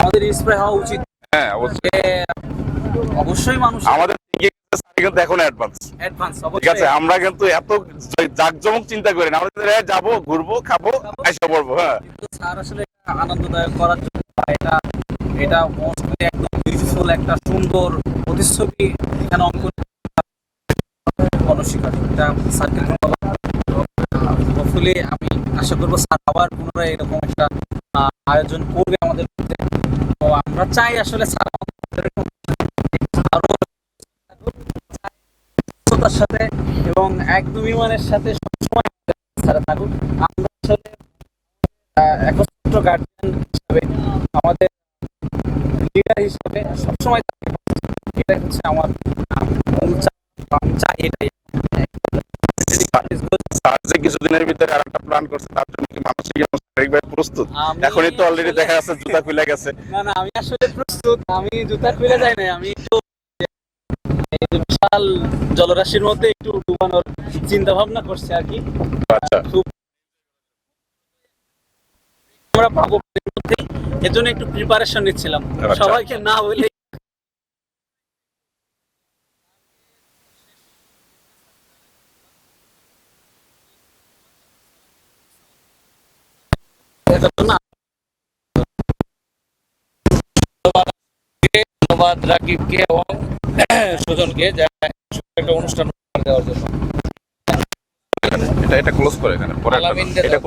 আমাদের ইন্সপায়ার হওয়া উচিত। হ্যাঁ অবশ্যই। অবশ্যই মানুষ আমাদের এগিয়ে গেছে স্যার কিন্তু এখন অ্যাডভান্স অ্যাডভান্স ঠিক আছে আমরা কিন্তু এত জাকজমক চিন্তা করি না। আমরা যাব ঘুরবো খাব এসে পড়ব হ্যাঁ। স্যার আসলে আনন্দদায়ক করার জন্য এটা এটা মোস্টলি একদম বিউটিফুল একটা সুন্দর প্রতিচ্ছবি এখানে অঙ্কন গণশিক্ষা এটা স্যারকে ধন্যবাদ। হোপফুলি আমি আশা করব স্যার আবার পুনরায় এরকম একটা আয়োজন করবে আমাদের মধ্যে। তো আমরা চাই আসলে স্যার আরও সাথে এবং একদম ইমানের সাথে সবসময় স্যার থাকুক। আমরা আসলে আহ, একত্র গার্জিয়ান হিসাবে আমাদের লিডার হিসাবে সবসময় এটাই হচ্ছে আমার চাই এটাই। স্যার যে কিছুদিনের ভিতরে আর একটা প্ল্যান করছে তার জন্য কি মানসিক এবং শারীরিকভাবে প্রস্তুত? এখনই তো অলরেডি দেখা যাচ্ছে জুতা খুলে গেছে। না না আমি আসলে প্রস্তুত আমি জুতা খুলে যাই নাই আমি একটু বিশাল জলরাশির মধ্যে একটু ডুবানোর চিন্তা ভাবনা করছি আর কি। আচ্ছা। খুব আমরা পাবো এর জন্য একটু প্রিপারেশন নিচ্ছিলাম। আচ্ছা। সবাইকে না বলে এটার জন্য ধন্যবাদ রাকিবকে এবং সুজনকে একটা অনুষ্ঠান দেওয়ার জন্য। এটা এটা ক্লোজ করে এখানে পরে এটা close